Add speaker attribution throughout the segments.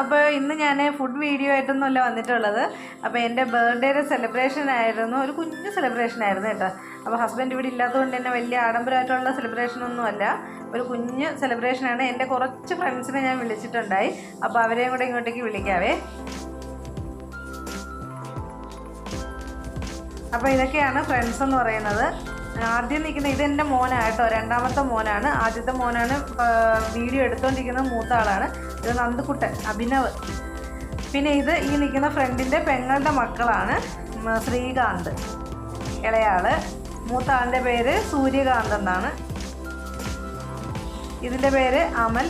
Speaker 1: അപ്പോൾ ഇന്ന് ഞാൻ ഫുഡ് വീഡിയോ ആയിട്ടൊന്നുമല്ല വന്നിട്ടുള്ളത്. അപ്പോൾ എന്റെ ബർത്ത്ഡേയുടെ സെലിബ്രേഷൻ ആയിരുന്നു. ഒരു കുഞ്ഞു സെലിബ്രേഷൻ ആയിരുന്നു കേട്ടോ. അപ്പോൾ ഹസ്ബൻഡ് ഇവിടെ ഇല്ലാത്തതുകൊണ്ട് തന്നെ വലിയ ആഡംബരമായിട്ടുള്ള സെലിബ്രേഷൻ ഒന്നുമല്ല ഒരു കുഞ്ഞ് സെലിബ്രേഷനാണ് എന്റെ കുറച്ച് ഫ്രണ്ട്സിനെ ഞാൻ വിളിച്ചിട്ടുണ്ടായി. അപ്പോൾ അവരെയും കൂടെ ഇങ്ങോട്ടേക്ക് വിളിക്കാവേ. അപ്പോൾ ഇതൊക്കെയാണ് ഫ്രണ്ട്സ് എന്ന് പറയുന്നത്. ആദ്യം നിൽക്കുന്ന ഇത് എന്റെ മോനാണ് കേട്ടോ. രണ്ടാമത്തെ മോനാണ്. ആദ്യത്തെ മോനാണ് വീഡിയോ എടുത്തുകൊണ്ടിരിക്കുന്ന മൂത്ത ആളാണ്. ഇത് നന്ദുക്കുട്ടൻ അഭിനവ്. പിന്നെ ഇത് ഈ നിൽക്കുന്ന ഫ്രണ്ടിന്റെ പെങ്ങളുടെ മക്കളാണ്. ശ്രീകാന്ത് ഇളയാൾ. മൂത്ത ആളിന്റെ പേര് സൂര്യകാന്ത് എന്നാണ്. ഇതിന്റെ പേര് അമൽ.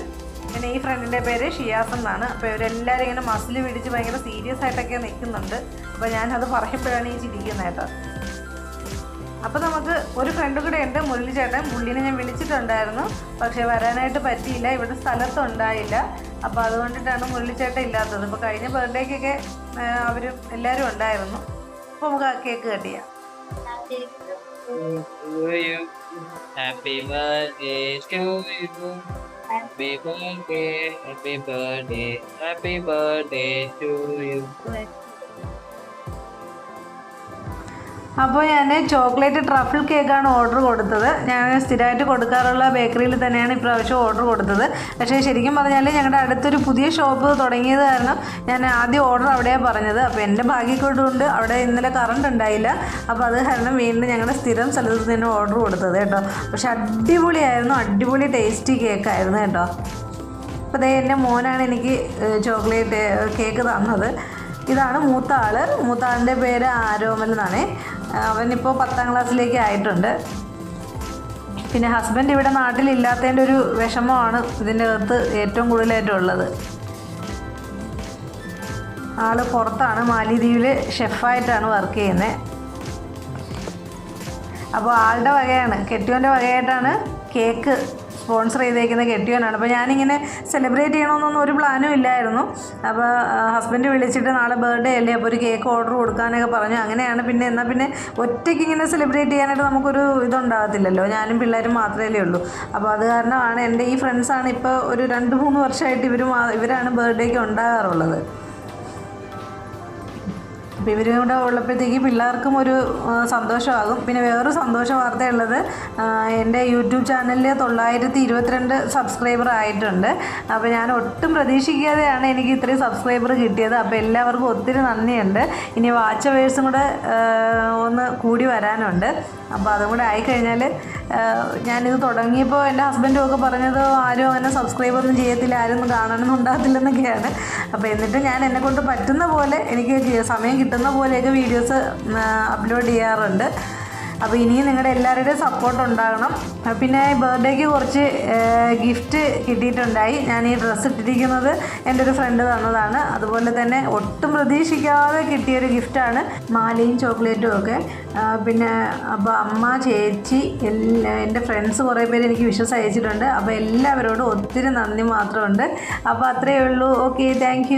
Speaker 1: പിന്നെ ഈ ഫ്രണ്ടിന്റെ പേര് ഷിയാസ് എന്നാണ്. അപ്പോൾ ഇവരെല്ലാവരും ഇങ്ങനെ മസിൽ പിടിച്ച് ഭയങ്കര സീരിയസ് ആയിട്ടൊക്കെ നിൽക്കുന്നുണ്ട്. അപ്പോൾ ഞാനത് പറയുമ്പോഴാണ് ഈ ചിരിക്കുന്നത് കേട്ടോ. അപ്പോൾ നമുക്ക് ഒരു ഫ്രണ്ട് കൂടെ ഉണ്ട് മുരളി ചേട്ടൻ. പുള്ളിനെ ഞാൻ വിളിച്ചിട്ടുണ്ടായിരുന്നു പക്ഷേ വരാനായിട്ട് പറ്റിയില്ല. ഇവിടെ സ്ഥലത്തുണ്ടായില്ല. അപ്പോൾ അതുകൊണ്ടിട്ടാണ് മുരളി ചേട്ടൻ ഇല്ലാത്തത്. ഇപ്പോൾ കഴിഞ്ഞ ബർത്ത്ഡേക്കൊക്കെ അവർ എല്ലാവരും ഉണ്ടായിരുന്നു. അപ്പോൾ നമുക്ക് ആ കേക്ക് കട്ട് ചെയ്യാം.
Speaker 2: Happy birthday to you. Happy birthday, happy birthday, happy birthday.
Speaker 1: അപ്പോൾ ഞാൻ ചോക്ലേറ്റ് ട്രഫിൾ കേക്കാണ് ഓർഡർ കൊടുത്തത്. ഞാൻ സ്ഥിരമായിട്ട് കൊടുക്കാറുള്ള ബേക്കറിയിൽ തന്നെയാണ് ഇപ്രാവശ്യം ഓർഡർ കൊടുത്തത്. പക്ഷേ ശരിക്കും പറഞ്ഞാൽ ഞങ്ങളുടെ അടുത്തൊരു പുതിയ ഷോപ്പ് തുടങ്ങിയത് കാരണം ഞാൻ ആദ്യം ഓർഡർ അവിടെയാണ് പറഞ്ഞത്. അപ്പോൾ എന്റെ ഭാഗ്യക്കൊണ്ടുകൊണ്ട് അവിടെ ഇന്നലെ കറണ്ട് ഉണ്ടായില്ല. അപ്പോൾ അത് കാരണം വീണ്ടും ഞങ്ങളുടെ സ്ഥിരം സ്ഥലത്ത് നിന്ന് ഓർഡർ കൊടുത്തത് കേട്ടോ. പക്ഷേ അടിപൊളിയായിരുന്നു. അടിപൊളി ടേസ്റ്റി കേക്കായിരുന്നു കേട്ടോ. അപ്പോൾ അതേ എന്റെ മോനാണ് എനിക്ക് ചോക്ലേറ്റ് കേക്ക് തന്നത്. ഇതാണ് മൂത്ത ആൾ മൂത്ത ആളിന്റെ പേര് ആരോമൽ എന്നാണ്. അവനിപ്പോൾ പത്താം ക്ലാസ്സിലേക്ക് ആയിട്ടുണ്ട്. പിന്നെ ഹസ്ബൻഡ് ഇവിടെ നാട്ടിലില്ലാത്തതിന്റെ ഒരു വിഷമമാണ് ഇതിന്റെ അകത്ത് ഏറ്റവും കൂടുതലായിട്ടുള്ളത് ആൾ പുറത്താണ് മാലിദ്വീപിൽ ഷെഫായിട്ടാണ് വർക്ക് ചെയ്യുന്നത് അപ്പോൾ ആളുടെ വകയാണ്. കെട്ടിയോന്റെ വകയായിട്ടാണ് കേക്ക് സ്പോൺസർ ചെയ്തേക്കുന്ന കെട്ടിയോനാണ്. അപ്പോൾ ഞാനിങ്ങനെ സെലിബ്രേറ്റ് ചെയ്യണമെന്നൊന്നും ഒരു പ്ലാനും ഇല്ലായിരുന്നു. അപ്പോൾ ഹസ്ബൻഡ് വിളിച്ചിട്ട് നാളെ ബർത്ത്ഡേ അല്ലേ? അപ്പോൾ ഒരു കേക്ക് ഓർഡർ കൊടുക്കാനൊക്കെ പറഞ്ഞു. അങ്ങനെയാണ് പിന്നെ എന്നാൽ പിന്നെ ഒറ്റയ്ക്ക് ഇങ്ങനെ സെലിബ്രേറ്റ് ചെയ്യാനായിട്ട് നമുക്കൊരു ഇതുണ്ടാകത്തില്ലല്ലോ. ഞാനും പിള്ളേരും മാത്രമേ ഉള്ളൂ. അപ്പോൾ അത് കാരണമാണ് എന്റെ ഈ ഫ്രണ്ട്സാണ് ഇപ്പോൾ ഒരു രണ്ട് മൂന്ന് വർഷമായിട്ട് ഇവർ ഇവരാണ് ബർത്ത്ഡേക്ക് ഉണ്ടാകാറുള്ളത്. അപ്പോൾ ഇവരും കൂടെ ഉള്ളപ്പോഴത്തേക്ക് പിള്ളേർക്കും ഒരു സന്തോഷമാകും. പിന്നെ വേറൊരു സന്തോഷ വാർത്തയുള്ളത് എന്റെ യൂട്യൂബ് ചാനലിൽ തൊള്ളായിരത്തി ഇരുപത്തിരണ്ട് സബ്സ്ക്രൈബർ ആയിട്ടുണ്ട്. അപ്പോൾ ഞാൻ ഒട്ടും പ്രതീക്ഷിക്കാതെയാണ് എനിക്ക് ഇത്രയും സബ്സ്ക്രൈബർ കിട്ടിയത്. അപ്പോൾ എല്ലാവർക്കും ഒത്തിരി നന്ദിയുണ്ട്. ഇനി വാച്ച് അവേഴ്സും കൂടെ ഒന്ന് കൂടി വരാനുണ്ട്. അപ്പോൾ അതും കൂടെ ആയിക്കഴിഞ്ഞാൽ ഞാനിത് തുടങ്ങിയപ്പോൾ എന്റെ ഹസ്ബൻഡും ഒക്കെ പറഞ്ഞത് ആരും അങ്ങനെ സബ്സ്ക്രൈബൊന്നും ചെയ്യത്തില്ല ആരും കാണാനൊന്നും ഉണ്ടാകത്തില്ലെന്നൊക്കെയാണ്. അപ്പോൾ എന്നിട്ട് ഞാൻ എന്നെ കൊണ്ട് പറ്റുന്ന പോലെ എനിക്ക് സമയം സമയം കിട്ടുന്ന പോലെയൊക്കെ വീഡിയോസ് അപ്ലോഡ് ചെയ്യാറുണ്ട്. അപ്പോൾ ഇനിയും നിങ്ങളുടെ എല്ലാവരുടെയും സപ്പോർട്ട് ഉണ്ടാകണം. പിന്നെ ബർത്ത്ഡേക്ക് കുറച്ച് ഗിഫ്റ്റ് കിട്ടിയിട്ടുണ്ടായി. ഞാൻ ഈ ഡ്രസ്സ് ഇട്ടിരിക്കുന്നത് എന്റെ ഒരു ഫ്രണ്ട് തന്നതാണ്. അതുപോലെ തന്നെ ഒട്ടും പ്രതീക്ഷിക്കാതെ കിട്ടിയൊരു ഗിഫ്റ്റാണ് മാലയും ചോക്ലേറ്റും ഒക്കെ. പിന്നെ അപ്പോൾ അമ്മ ചേച്ചി എല്ലാ എന്റെ ഫ്രണ്ട്സ് കുറേ പേര് എനിക്ക് വിശ്വസം അയച്ചിട്ടുണ്ട്. അപ്പോൾ എല്ലാവരോടും ഒത്തിരി നന്ദി മാത്രമുണ്ട്. അപ്പോൾ അത്രയേ ഉള്ളൂ. Okay thank